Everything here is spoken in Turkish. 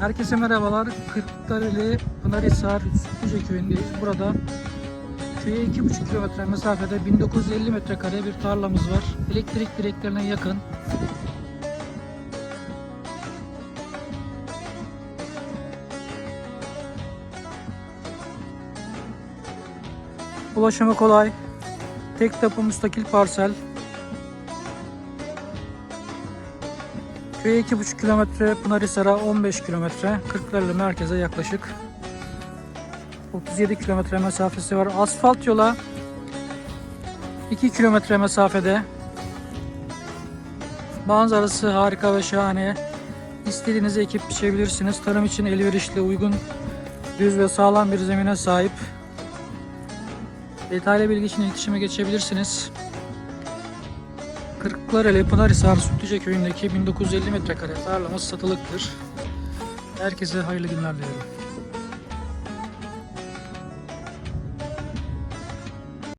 Herkese merhabalar. Kırklareli Pınarhisar Sütlüce köyündeyiz. Burada köye 2,5 kilometre mesafede 1950 metrekare bir tarlamız var. Elektrik direklerine yakın. Ulaşımı kolay. Tek tapu müstakil parsel. Köye 2,5 kilometre, Pınarhisar'a 15 kilometre, Kırklareli merkeze yaklaşık 37 kilometre mesafesi var. Asfalt yola 2 kilometre mesafede. Manzarası harika ve şahane. İstediğinizi ekip biçebilirsiniz. Tarım için elverişli, uygun, düz ve sağlam bir zemine sahip. Detaylı bilgi için iletişime geçebilirsiniz. Kırklareli Pınarhisar Sütlüce köyündeki 1950 metrekare tarlamız satılıktır. Herkese hayırlı günler diliyorum.